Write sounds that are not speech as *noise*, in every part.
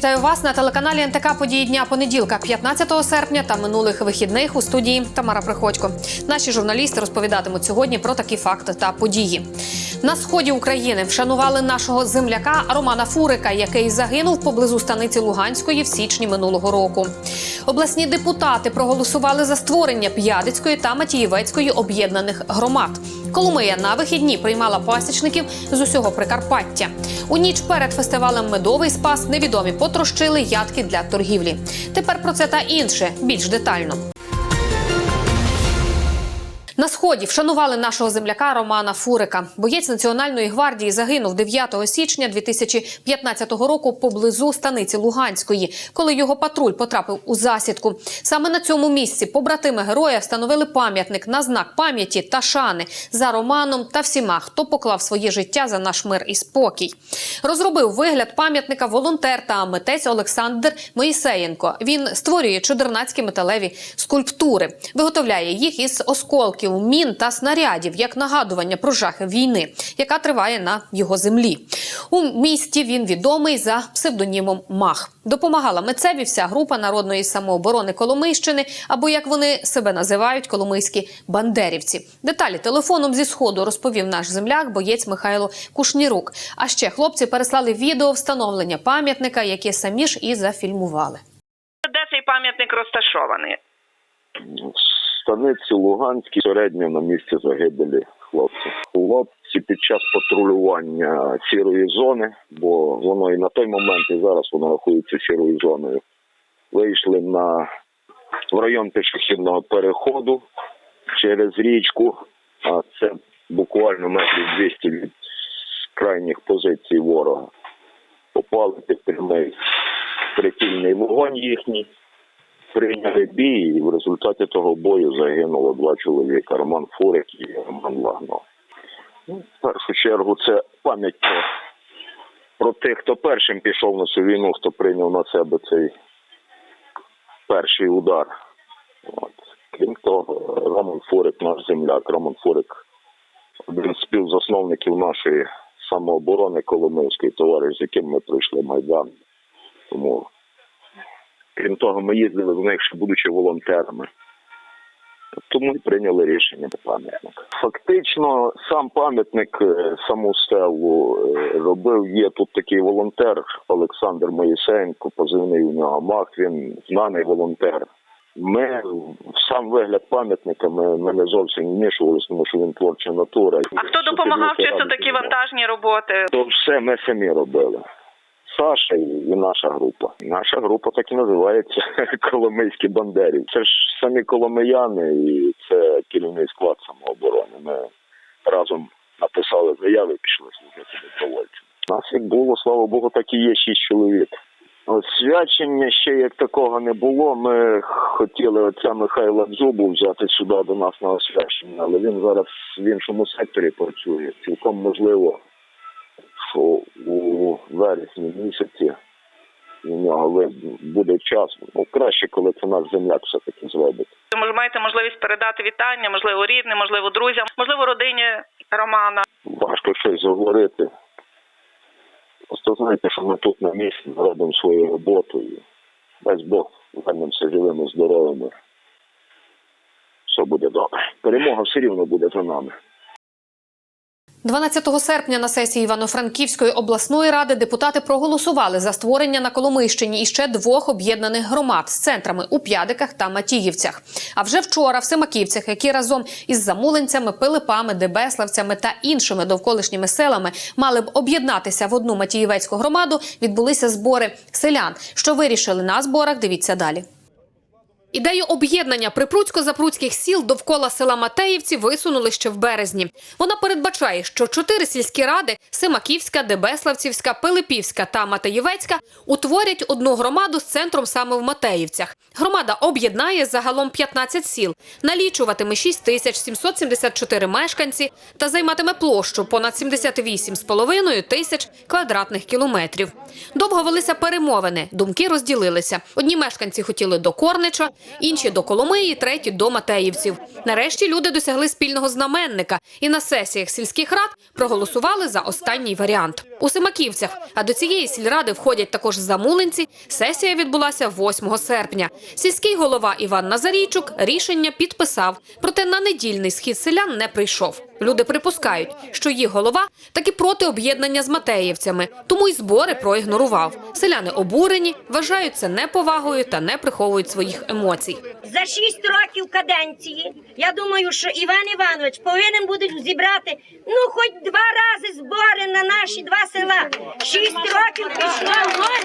Вітаю вас на телеканалі НТК Події дня понеділка, 15 серпня та минулих вихідних у студії Тамара Приходько. Наші журналісти розповідатимуть сьогодні про такі факти та події. На сході України вшанували нашого земляка Романа Фурика, який загинув поблизу станиці Луганської в січні минулого року. Обласні депутати проголосували за створення П'ядицької та Матієвецької об'єднаних громад. Коломия на вихідні приймала пасічників з усього Прикарпаття. У ніч перед фестивалем Медовий спас невідомі потрощили ядки для торгівлі. Тепер про це та інше більш детально. На сході вшанували нашого земляка Романа Фурика. Боєць Національної гвардії загинув 9 січня 2015 року поблизу станиці Луганської, коли його патруль потрапив у засідку. Саме на цьому місці побратими героя встановили пам'ятник на знак пам'яті та шани за Романом та всіма, хто поклав своє життя за наш мир і спокій. Розробив вигляд пам'ятника волонтер та митець Олександр Моїсеєнко. Він створює чудернацькі металеві скульптури, виготовляє їх із осколків, мін та снарядів як нагадування про жахи війни, яка триває на його землі. У місті він відомий за псевдонімом Мах. Допомагала митцеві вся група народної самооборони Коломийщини, або як вони себе називають, коломийські бандерівці. Деталі телефоном зі сходу розповів наш земляк, боєць Михайло Кушнірук. А ще хлопці переслали відео встановлення пам'ятника, яке самі ж і зафільмували. Де цей пам'ятник розташований? Станиці Луганській середньо на місці загибелі хлопців. Хлопці під час патрулювання сірої зони, бо воно і на той момент, і зараз воно рахується сірою зоною. Вийшли на в район пішохідного переходу через річку, а це буквально метрів 200 від крайніх позицій ворога. Попали під прямий прицільний вогонь їхній прийняли бій, і в результаті того бою загинуло два чоловіка: Роман Фурик і Роман Лагно. Ну, в першу чергу це пам'ять про, про тих, хто першим пішов на цю війну, хто прийняв на себе цей перший удар. От. Крім того, Роман Фурик, наш земляк, Роман Фурик, один з співзасновників нашої самооборони Коломийської, товариш, з яким ми пройшли Майдан. Тому Крім того, ми їздили до них, ще будучи волонтерами. Тому і прийняли рішення про пам'ятник. Фактично, сам пам'ятник, е, саму стелу е, робив. Є тут такий волонтер Олександр Моїсеєнко, позивний у нього Мах, він знаний волонтер. Ми в сам вигляд пам'ятника ми, ми не зовсім вмішувалися, тому що він творча натура. А хто допомагав? Чи це такі вантажні роботи? То все ми самі робили. Саша і, наша група. Наша група так і називається *laughs* Коломийські бандерів. Це ж самі коломияни, і це керівний склад самооборони. Ми разом написали заяви, пішли служити добровольцям. Нас як було, слава Богу, так і є шість чоловік. От свячення ще як такого не було. Ми хотіли отця Михайла Дзубу взяти сюди до нас на освячення, але він зараз в іншому секторі працює. Цілком можливо, що у вересні місяці у нього буде час. Ну краще, коли це наш земляк все таки зробить. Ви маєте можливість передати вітання, можливо, рідним, можливо, друзям, можливо, родині Романа. Важко щось говорити. Просто знаєте, що ми тут на місці робимо свою роботу і дасть Бог вернемося живими, здоровими. Все буде добре. Перемога все рівно буде за нами. 12 серпня на сесії Івано-Франківської обласної ради депутати проголосували за створення на Коломийщині іще двох об'єднаних громад з центрами у П'ядиках та Матіївцях. А вже вчора в Семаківцях, які разом із Замулинцями, Пилипами, Дебеславцями та іншими довколишніми селами мали б об'єднатися в одну Матіївецьку громаду, відбулися збори селян. Що вирішили на зборах? Дивіться далі. Ідею об'єднання припруцько-запруцьких сіл довкола села Матеївці висунули ще в березні. Вона передбачає, що чотири сільські ради Симаківська, Дебеславцівська, Пилипівська та Матеївецька утворять одну громаду з центром саме в Матеївцях. Громада об'єднає загалом 15 сіл, налічуватиме 6 тисяч 774 мешканці та займатиме площу понад 78,5 тисяч квадратних кілометрів. Довго велися перемовини, думки розділилися. Одні мешканці хотіли до Корнича, інші до Коломиї, треті до Матеївців. Нарешті люди досягли спільного знаменника і на сесіях сільських рад проголосували за останній варіант. У Семаківцях. А до цієї сільради входять також замулинці. Сесія відбулася 8 серпня. Сільський голова Іван Назарійчук рішення підписав, проте на недільний схід селян не прийшов. Люди припускають, що їх голова таки проти об'єднання з Матеївцями, тому й збори проігнорував. Селяни обурені, вважають це неповагою та не приховують своїх емоцій. За шість років каденції я думаю, що Іван Іванович повинен буде зібрати ну хоч два рази збори на наші два села. Шість років це таке?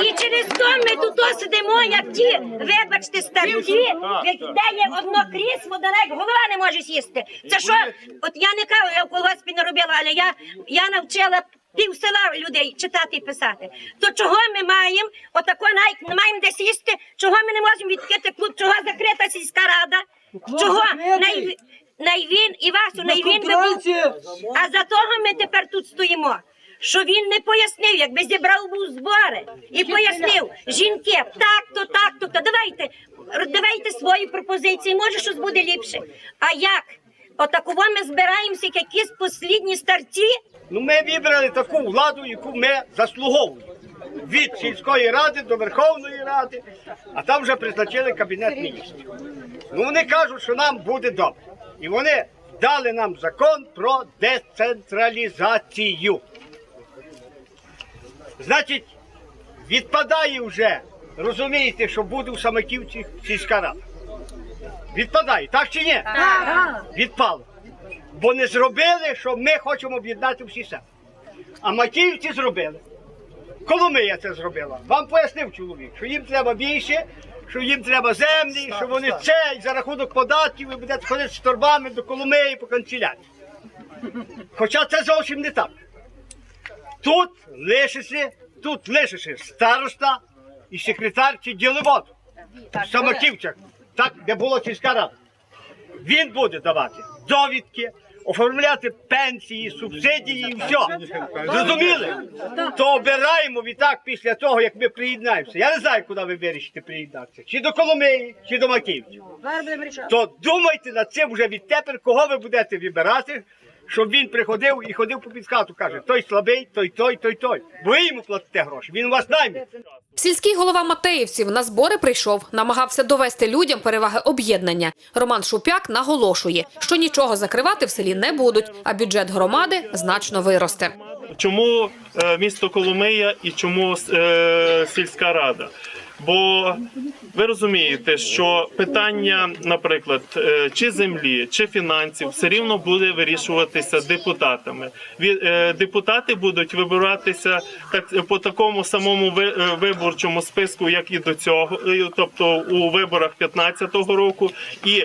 І через то ми тут сидимо, як ті, вибачте, старці, де є одно крісло, де навіть голова не може сісти. Це що? От я не кажу, я в колгоспі не робила, але я, я навчила пів села людей читати і писати. То чого ми маємо, отако навіть не маємо де сісти, чого ми не можемо відкрити клуб, чого закрита сільська рада? Чого? Най, най він і Васю, най він би був. А за того ми тепер тут стоїмо. Що він не пояснив, якби зібрав був збори і пояснив жінки, так то, так то, то давайте, давайте свої пропозиції, може щось буде ліпше. А як? Отакого ми збираємося, як якісь послідні старці. Ну, ми вибрали таку владу, яку ми заслуговуємо. Від сільської ради до Верховної Ради, а там вже призначили кабінет міністрів. Ну вони кажуть, що нам буде добре. І вони дали нам закон про децентралізацію. Значить, відпадає вже, розумієте, що буде у Самаківці сільська рада. Відпадає, так чи ні? Відпало. Бо не зробили, що ми хочемо об'єднати всі села. А Макіївці зробили. Коломия це зробила. Вам пояснив чоловік, що їм треба більше, що їм треба землі, що вони це і за рахунок податків ви будете ходити з торбами до Коломиї по канцелярії. Хоча це зовсім не так. Тут лишиться, тут лишиться староста і секретар чи діловод. В Самаківцях, так, де була сільська рада. Він буде давати довідки, оформляти пенсії, субсидії і все. Зрозуміли? То обираємо відтак після того, як ми приєднаємося. Я не знаю, куди ви вирішите приєднатися. Чи до Коломиї, чи до Макіївців. То думайте над цим вже відтепер, кого ви будете вибирати, щоб він приходив і ходив по підхату, каже, той слабий, той, той, той, той. Бо ви йому платите гроші, він у вас найме. Сільський голова Матеївців на збори прийшов, намагався довести людям переваги об'єднання. Роман Шупяк наголошує, що нічого закривати в селі не будуть, а бюджет громади значно виросте. Чому е, місто Коломия і чому е, сільська рада? Бо ви розумієте, що питання, наприклад, е, чи землі, чи фінансів, все рівно буде вирішуватися депутатами. Е, Депутати будуть вибиратися так по такому самому е, виборчому списку, як і до цього, тобто у виборах 15-го року, і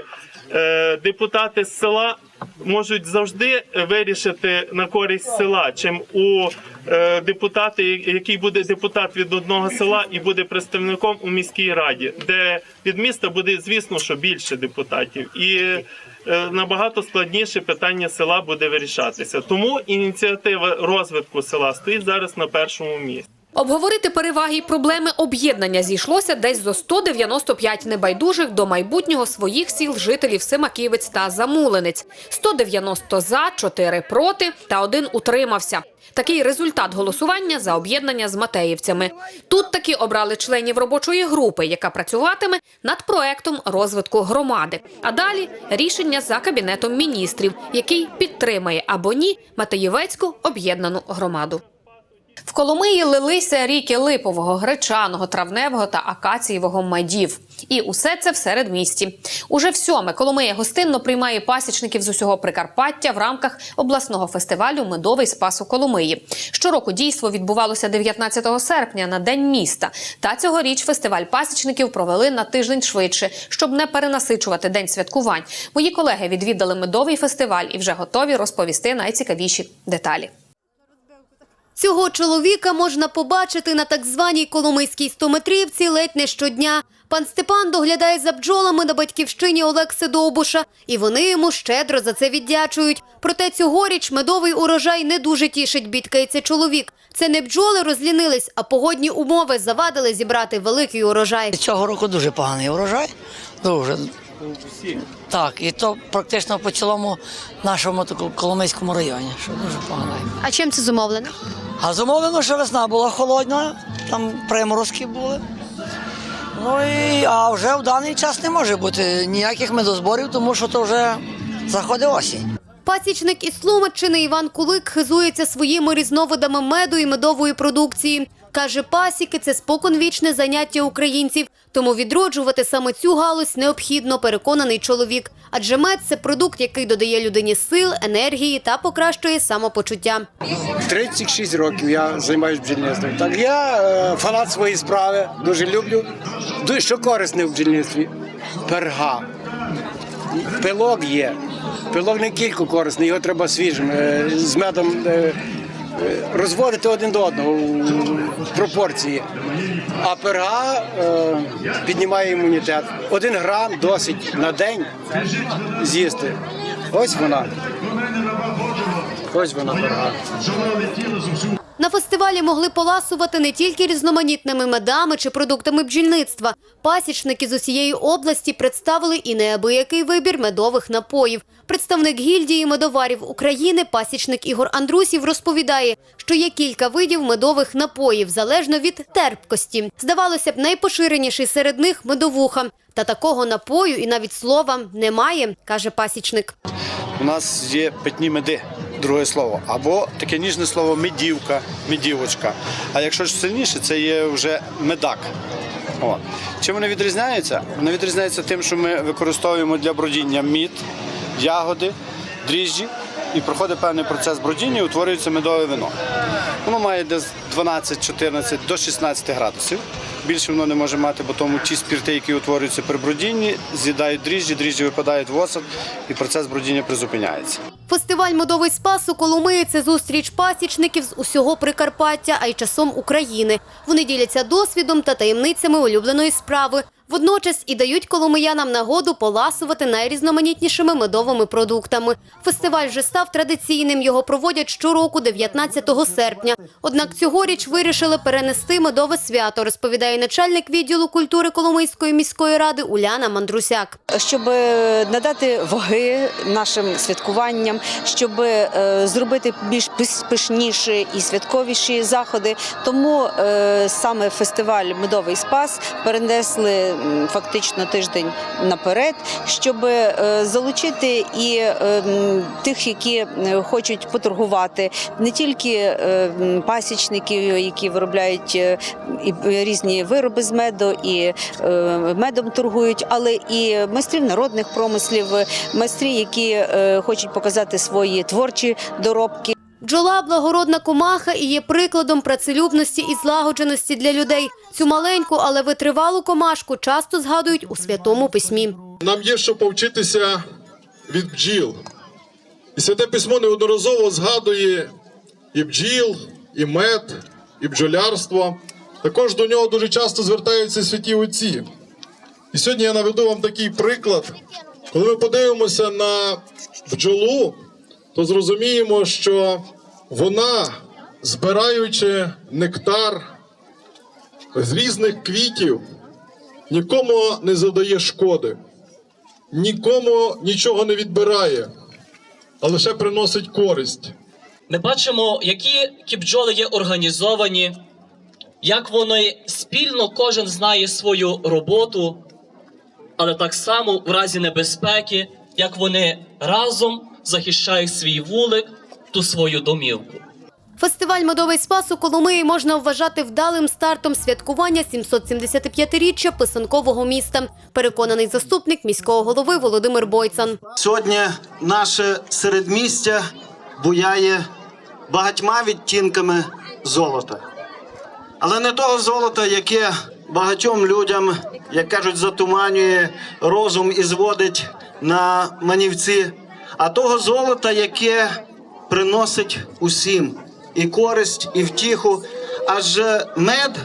депутати з села можуть завжди вирішити на користь села, чим у е, депутати, який буде депутат від одного села і буде представником у міській раді, де від міста буде звісно, що більше депутатів, і е, набагато складніше питання села буде вирішатися. Тому ініціатива розвитку села стоїть зараз на першому місці. Обговорити переваги і проблеми об'єднання зійшлося десь зо 195 небайдужих до майбутнього своїх сіл жителів Симаківець та Замулинець. 190 за, 4 проти та один утримався. Такий результат голосування за об'єднання з Матеївцями. Тут таки обрали членів робочої групи, яка працюватиме над проектом розвитку громади. А далі рішення за кабінетом міністрів, який підтримає або ні Матеївецьку об'єднану громаду. В Коломиї лилися ріки липового, гречаного, травневого та акацієвого медів. І усе це в середмісті. Уже в сьоме Коломия гостинно приймає пасічників з усього Прикарпаття в рамках обласного фестивалю Медовий спас у Коломиї. Щороку дійство відбувалося 19 серпня на день міста. Та цьогоріч фестиваль пасічників провели на тиждень швидше, щоб не перенасичувати день святкувань. Мої колеги відвідали медовий фестиваль і вже готові розповісти найцікавіші деталі. Цього чоловіка можна побачити на так званій Коломийській стометрівці ледь не щодня. Пан Степан доглядає за бджолами на батьківщині Олекси Довбуша, і вони йому щедро за це віддячують. Проте цьогоріч медовий урожай не дуже тішить, бідкається чоловік. Це не бджоли розлінились, а погодні умови завадили зібрати великий урожай. Цього року дуже поганий урожай. Дуже. Так, і то практично по цілому нашому Коломийському районі, що дуже погано. А чим це зумовлено? А зумовлено, що весна була холодна, там приморозки були. Ну і а вже в даний час не може бути ніяких медозборів, тому що то вже заходить осінь. Пасічник із Сломаччини Іван Кулик хизується своїми різновидами меду і медової продукції. Каже, пасіки це споконвічне заняття українців, тому відроджувати саме цю галузь необхідно, переконаний чоловік. Адже мед це продукт, який додає людині сил, енергії та покращує самопочуття. 36 років я займаюся бджільництвом. Так я е, фанат своєї справи, дуже люблю. Що корисне в бджільництві? Перга. Пилок є. Пилок не тільки корисний, його треба свіжим. е, з медом е, розводити один до одного в пропорції. А перга е, піднімає імунітет. Один грам досить на день з'їсти. Ось вона. Ось вона перга. На фестивалі могли поласувати не тільки різноманітними медами чи продуктами бджільництва. Пасічники з усієї області представили і неабиякий вибір медових напоїв. Представник гільдії медоварів України, пасічник Ігор Андрусів, розповідає, що є кілька видів медових напоїв, залежно від терпкості. Здавалося б, найпоширеніший серед них медовуха. Та такого напою і навіть слова немає, каже пасічник. У нас є питні меди, друге слово, або таке ніжне слово медівка, медівочка. А якщо ж сильніше, це є вже медак. О. Чим вони відрізняються? Вони відрізняються тим, що ми використовуємо для бродіння мід, ягоди, дріжджі, і проходить певний процес бродіння, і утворюється медове вино. Воно має десь 12-14 до 16 градусів. Більше воно не може мати, бо тому ті спірти, які утворюються при бродінні, з'їдають дріжджі, дріжджі випадають в осад, і процес бродіння призупиняється. Фестиваль «Медовий спас» у Коломиї – це зустріч пасічників з усього Прикарпаття, а й часом України. Вони діляться досвідом та таємницями улюбленої справи. Водночас і дають коломиянам нагоду поласувати найрізноманітнішими медовими продуктами. Фестиваль вже став традиційним. Його проводять щороку 19 серпня. Однак цьогоріч вирішили перенести медове свято, розповідає начальник відділу культури Коломийської міської ради Уляна Мандрусяк. щоб е, надати ваги нашим святкуванням, щоб е, зробити більш пишніші і святковіші заходи. Тому е, саме фестиваль Медовий спас перенесли фактично тиждень наперед, щоб е, залучити і е, тих, які е, хочуть поторгувати, не тільки пасічників, які виробляють і різні вироби з меду, і медом торгують, але і майстрів народних промислів, майстрі, які хочуть показати свої творчі доробки. Бджола – благородна комаха і є прикладом працелюбності і злагодженості для людей. Цю маленьку, але витривалу комашку часто згадують у Святому Письмі. Нам є що повчитися від бджіл. І святе письмо неодноразово згадує і бджіл, і мед, і бджолярство. Також до нього дуже часто звертаються святі отці. І сьогодні я наведу вам такий приклад. Коли ми подивимося на бджолу, то зрозуміємо, що вона, збираючи нектар з різних квітів, нікому не завдає шкоди, нікому нічого не відбирає, а лише приносить користь. Ми бачимо, які ті бджоли є організовані, як вони спільно кожен знає свою роботу, але так само в разі небезпеки, як вони разом захищають свій вулик, ту свою домівку. Фестиваль «Медовий спас» у Коломиї можна вважати вдалим стартом святкування 775-річчя писанкового міста. Переконаний заступник міського голови Володимир Бойцан. Сьогодні наше середмістя буяє багатьма відтінками золота. Але не того золота, яке багатьом людям, як кажуть, затуманює розум і зводить на манівці, а того золота, яке приносить усім і користь, і втіху. Адже мед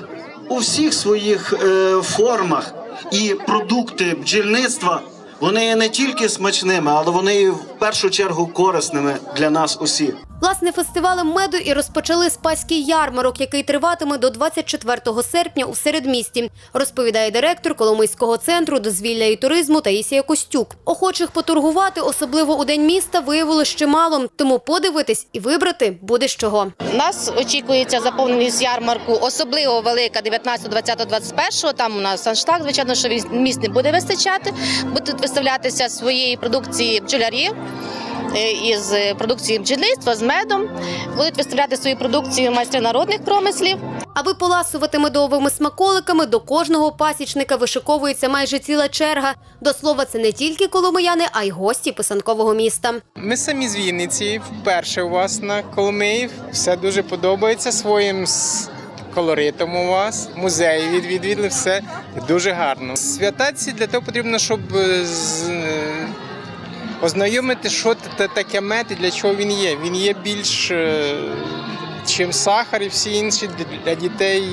у всіх своїх е, формах і продукти бджільництва вони є не тільки смачними, але вони першу чергу корисними для нас усіх. Власне, фестивалем меду і розпочали спаський ярмарок, який триватиме до 24 серпня у середмісті, розповідає директор Коломийського центру дозвілля і туризму Таїсія Костюк. Охочих поторгувати, особливо у день міста, виявилось чимало, тому подивитись і вибрати буде з чого. Нас очікується заповненість ярмарку, особливо велика 19, 20, 21. Там у нас аншлаг, звичайно, що місць не буде вистачати. Будуть виставлятися своєї продукції бджолярі. Е, Із продукції бджільництва з медом будуть виставляти свою продукцію майстри народних промислів. Аби поласувати медовими смаколиками, до кожного пасічника вишиковується майже ціла черга. До слова, це не тільки коломияни, а й гості писанкового міста. Ми самі з Вінниці, вперше у вас на Коломиї. Все дуже подобається своїм колоритом у вас. Музеї відвідали, все дуже гарно. Свята ці для того потрібно, щоб е, е, ознайомити, що це таке мед і для чого він є. Він є більш, е, чим сахар і всі інші для- дітей.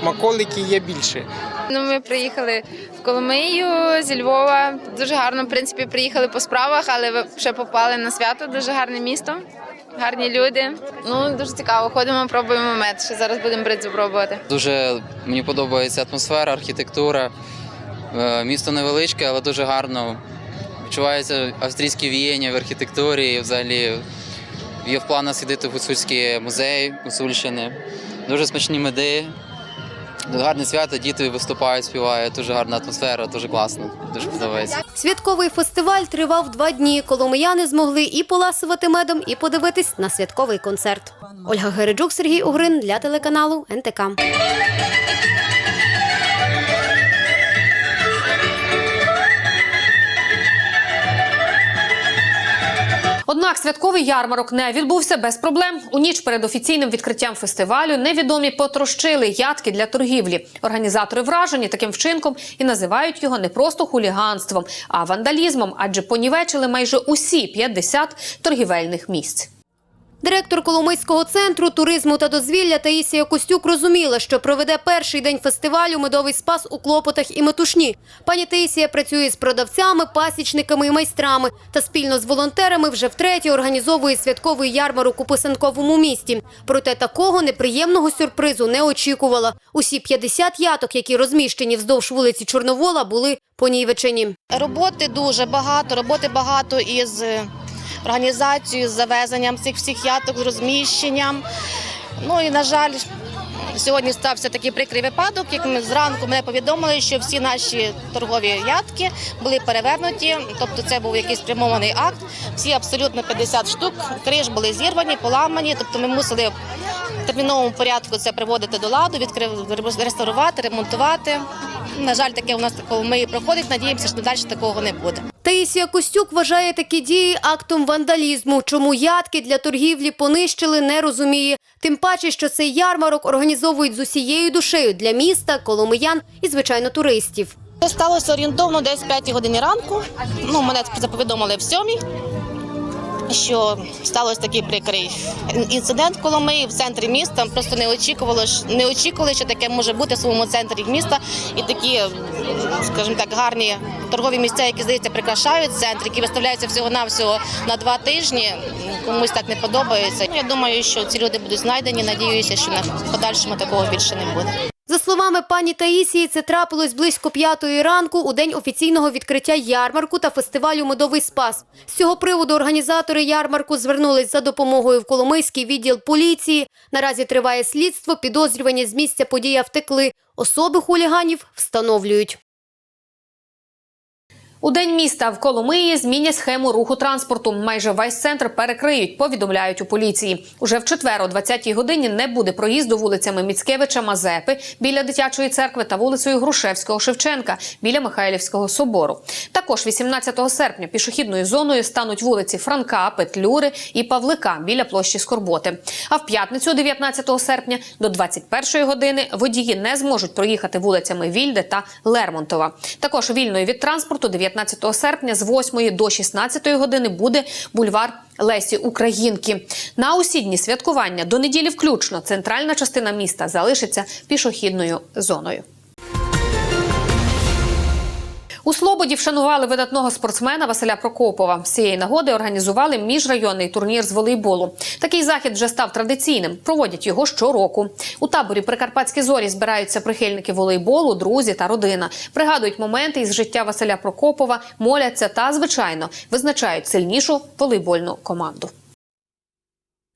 Смаколики є більше. Ну, ми приїхали в Коломию зі Львова. Дуже гарно, в принципі, приїхали по справах, але ще попали на свято. Дуже гарне місто, гарні люди. Ну дуже цікаво. Ходимо, пробуємо мед. Ще зараз будемо бридзу пробувати. Дуже мені подобається атмосфера, архітектура. Е, Місто невеличке, але дуже гарно. Відчувається австрійське віяння в архітектурі. І взагалі є в планах сидіти в Гуцульський музей Гуцульщини. Дуже смачні меди. Гарне свято, діти виступають, співають. Дуже гарна атмосфера, дуже класно. Дуже подобається. Святковий фестиваль тривав два дні. Коломияни змогли і поласувати медом, і подивитись на святковий концерт. Ольга Гереджук, Сергій Угрин для телеканалу НТК. Однак святковий ярмарок не відбувся без проблем. У ніч перед офіційним відкриттям фестивалю невідомі потрощили ядки для торгівлі. Організатори вражені таким вчинком і називають його не просто хуліганством, а вандалізмом, адже понівечили майже усі 50 торгівельних місць. Директор Коломийського центру туризму та дозвілля Таїсія Костюк розуміла, що проведе перший день фестивалю медовий спас у клопотах і метушні. Пані Таїсія працює з продавцями, пасічниками і майстрами та спільно з волонтерами вже втретє організовує святковий ярмарок у писанковому місті. Проте такого неприємного сюрпризу не очікувала. Усі 50 яток, які розміщені вздовж вулиці Чорновола, були понівечені. Роботи дуже багато, роботи багато із організацією, з завезенням цих всіх яток, з розміщенням. Ну і на жаль. Сьогодні стався такий прикрий випадок. Як ми зранку мене повідомили, що всі наші торгові ятки були перевернуті, тобто це був якийсь спрямований акт. Всі абсолютно 50 штук криж були зірвані, поламані. Тобто ми мусили терміновому порядку це приводити до ладу, відкрив реставрувати, ремонтувати. На жаль, таке у нас такого ми і проходить. Надіємося, що далі такого не буде. Таїсія Костюк вважає такі дії актом вандалізму. Чому ядки для торгівлі понищили, не розуміє. Тим паче, що цей ярмарок організовують з усією душею для міста, коломиян і, звичайно, туристів. Це сталося орієнтовно десь в 5 годині ранку. Ну, мене це повідомили в 7 що сталося такий прикрий інцидент в Коломиї в центрі міста. Просто не очікували, не очікували, що таке може бути в своєму центрі міста. І такі, скажімо так, гарні торгові місця, які здається, прикрашають центр, які виставляються всього навсього на два тижні. Комусь так не подобається. Я думаю, що ці люди будуть знайдені. Надіюся, що на подальшому такого більше не буде. За словами пані Таїсії, це трапилось близько п'ятої ранку у день офіційного відкриття ярмарку та фестивалю Медовий спас. З цього приводу організатори ярмарку звернулись за допомогою в Коломийський відділ поліції. Наразі триває слідство. Підозрювані з місця подія втекли. Особи хуліганів встановлюють. У день міста в Коломиї змінять схему руху транспорту. Майже весь центр перекриють, повідомляють у поліції. Уже в четвер о 20-й годині не буде проїзду вулицями Міцкевича, Мазепи біля дитячої церкви та вулицею Грушевського Шевченка біля Михайлівського собору. Також 18 серпня пішохідною зоною стануть вулиці Франка, Петлюри і Павлика біля площі Скорботи. А в п'ятницю, 19 серпня, до 21 години водії не зможуть проїхати вулицями Вільде та Лермонтова. Також вільною від транспорту 19 серпня з 8 до 16 години буде бульвар Лесі Українки. На усі дні святкування до неділі включно центральна частина міста залишиться пішохідною зоною. У Слободі вшанували видатного спортсмена Василя Прокопова. З цієї нагоди організували міжрайонний турнір з волейболу. Такий захід вже став традиційним. Проводять його щороку. У таборі Прикарпатські зорі збираються прихильники волейболу, друзі та родина. Пригадують моменти із життя Василя Прокопова, моляться та, звичайно, визначають сильнішу волейбольну команду.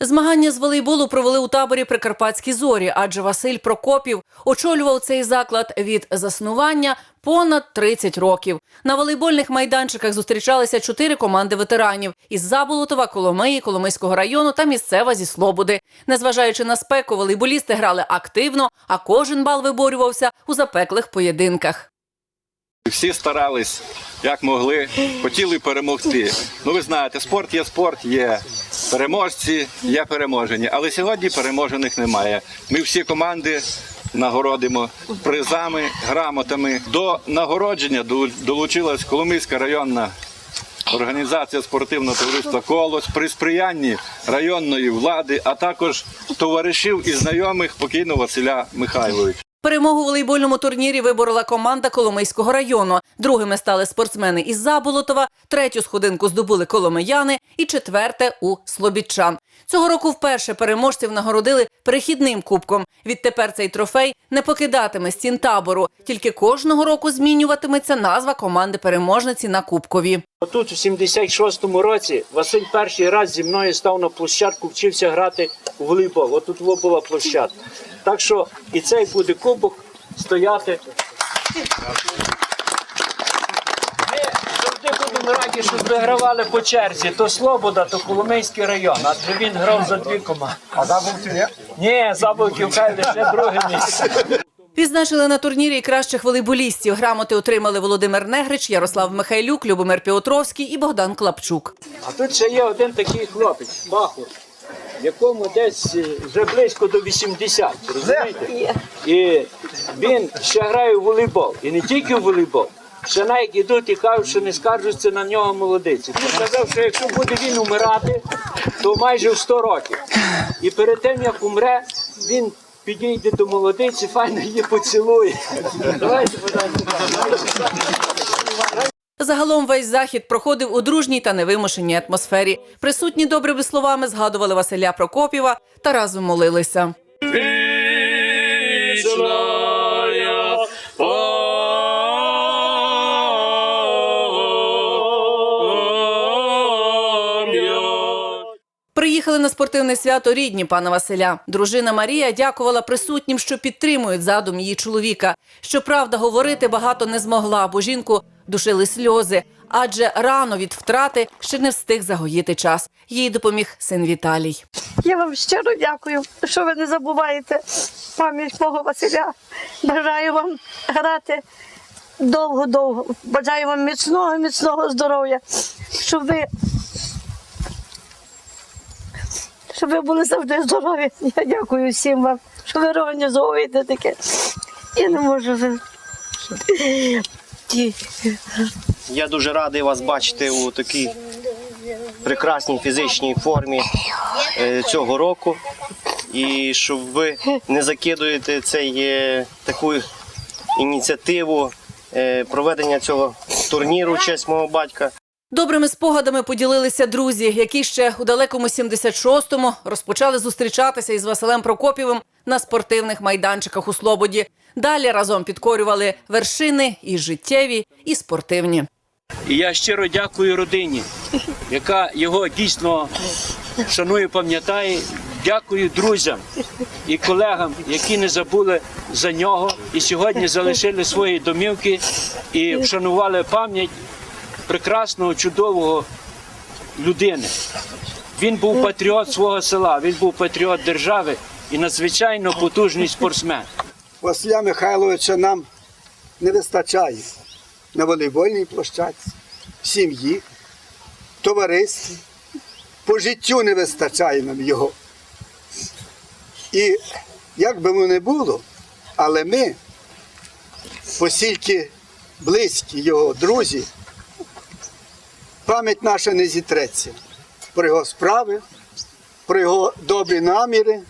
Змагання з волейболу провели у таборі Прикарпатські зорі, адже Василь Прокопів очолював цей заклад від заснування понад 30 років. На волейбольних майданчиках зустрічалися чотири команди ветеранів із Заболотова, Коломиї, Коломийського району та місцева зі Слободи. Незважаючи на спеку, волейболісти грали активно, а кожен бал виборювався у запеклих поєдинках. Всі старались як могли, хотіли перемогти. Ну ви знаєте, спорт є спорт, є переможці, є переможені. Але сьогодні переможених немає. Ми всі команди нагородимо призами, грамотами. До нагородження долучилась Коломийська районна організація спортивного товариства Колос при сприянні районної влади, а також товаришів і знайомих покійного Василя Михайловича. Перемогу у волейбольному турнірі виборола команда Коломийського району. Другими стали спортсмени із Заболотова, третю сходинку здобули коломияни і четверте у Слобідчан. Цього року вперше переможців нагородили перехідним кубком. Відтепер цей трофей не покидатиме стін табору. Тільки кожного року змінюватиметься назва команди переможниці на кубкові. Тут, у 76-му році, Василь перший раз зі мною став на площадку, вчився грати у волейбол. Отут була площадка. Так що і цей буде кубок стояти. Ми завжди будемо раді, щоб вигравали по черзі. То Слобода, то Коломийський район. Адже він грав за дві команди. А Заболтів ні? Ні, Заболтів хай лише друге місце. Відзначили на турнірі і кращих волейболістів. Грамоти отримали Володимир Негрич, Ярослав Михайлюк, Любомир Піотровський і Богдан Клапчук. А тут ще є один такий хлопець, Бахур, якому десь е, вже близько до 80, розумієте? І він ще грає в волейбол. І не тільки в волейбол. Ще навіть ідуть і кажуть, що не скаржуться на нього молодиці. Він сказав, що якщо буде він умирати, то майже в 100 років. І перед тим, як умре, він підійде до молодиці, файно її поцілує. Давайте подаємо. Загалом весь захід проходив у дружній та невимушеній атмосфері. Присутні добрими словами згадували Василя Прокопєва та разом молилися. Приїхали на спортивне свято рідні пана Василя. Дружина Марія дякувала присутнім, що підтримують задум її чоловіка. Щоправда, говорити багато не змогла, бо жінку душили сльози, адже рано від втрати ще не встиг загоїти час. Їй допоміг син Віталій. Я вам щиро дякую, що ви не забуваєте пам'ять мого Василя. Бажаю вам грати довго-довго. Бажаю вам міцного, міцного здоров'я, щоб ви, щоб ви були завжди здорові. Я дякую всім вам, що ви організовуєте таке. Я не можу. Я дуже радий вас бачити у такій прекрасній фізичній формі е, цього року. І щоб ви не закидуєте цей, таку ініціативу е, проведення цього турніру в честь мого батька. Добрими спогадами поділилися друзі, які ще у далекому 76-му розпочали зустрічатися із Василем Прокопівим на спортивних майданчиках у Слободі. Далі разом підкорювали вершини і життєві, і спортивні. І я щиро дякую родині, яка його дійсно шанує, пам'ятає. Дякую друзям і колегам, які не забули за нього і сьогодні залишили свої домівки і вшанували пам'ять прекрасного, чудового людини. Він був патріот свого села, він був патріот держави і надзвичайно потужний спортсмен. Василя Михайловича нам не вистачає на волейбольній площадці, в сім'ї, товаристві. По життю не вистачає нам його. І як би воно не було, але ми, оскільки близькі його друзі, пам'ять наша не зітреться про його справи, про його добрі наміри.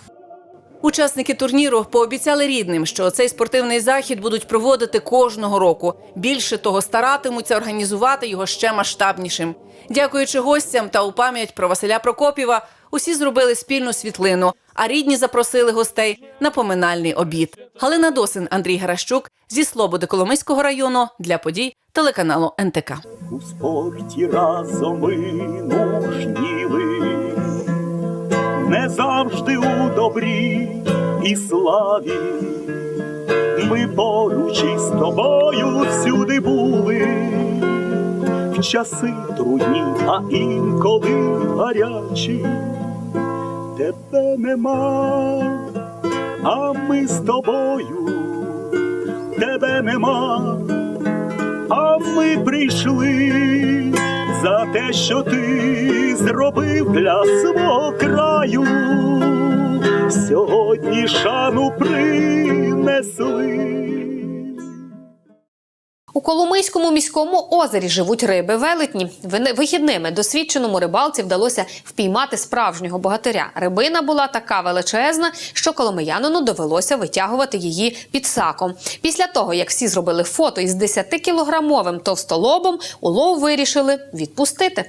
Учасники турніру пообіцяли рідним, що цей спортивний захід будуть проводити кожного року. Більше того, старатимуться організувати його ще масштабнішим. Дякуючи гостям та у пам'ять про Василя Прокопіва, усі зробили спільну світлину, а рідні запросили гостей на поминальний обід. Галина Досин, Андрій Гаращук зі Слободи Коломийського району для подій телеканалу НТК. У спорті разом ми мужніли, не завжди у добрі і славі. Ми поруч із тобою всюди були, в часи трудні, а інколи гарячі. Тебе нема, а ми з тобою, тебе нема. А ми прийшли за те, що ти зробив для свого краю. Сьогодні шану принесли. У Коломийському міському озері живуть риби велетні. Вихідними досвідченому рибалці вдалося впіймати справжнього богатиря. Рибина була така величезна, що коломиянину довелося витягувати її під саком. Після того, як всі зробили фото із 10-кілограмовим товстолобом, улов вирішили відпустити.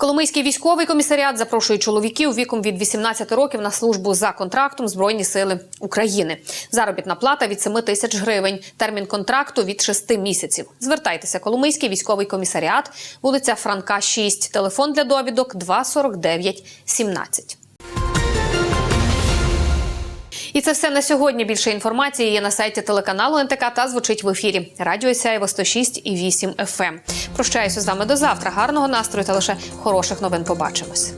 Коломийський військовий комісаріат запрошує чоловіків віком від 18 років на службу за контрактом Збройні сили України. Заробітна плата від 7 тисяч гривень. Термін контракту від 6 місяців. Звертайтеся, Коломийський військовий комісаріат, вулиця Франка, 6. Телефон для довідок 249 17. І це все на сьогодні. Більше інформації є на сайті телеканалу НТК та звучить в ефірі. Радіо Сяєво 106 і 8 FM. Прощаюся з вами до завтра. Гарного настрою та лише хороших новин. Побачимось.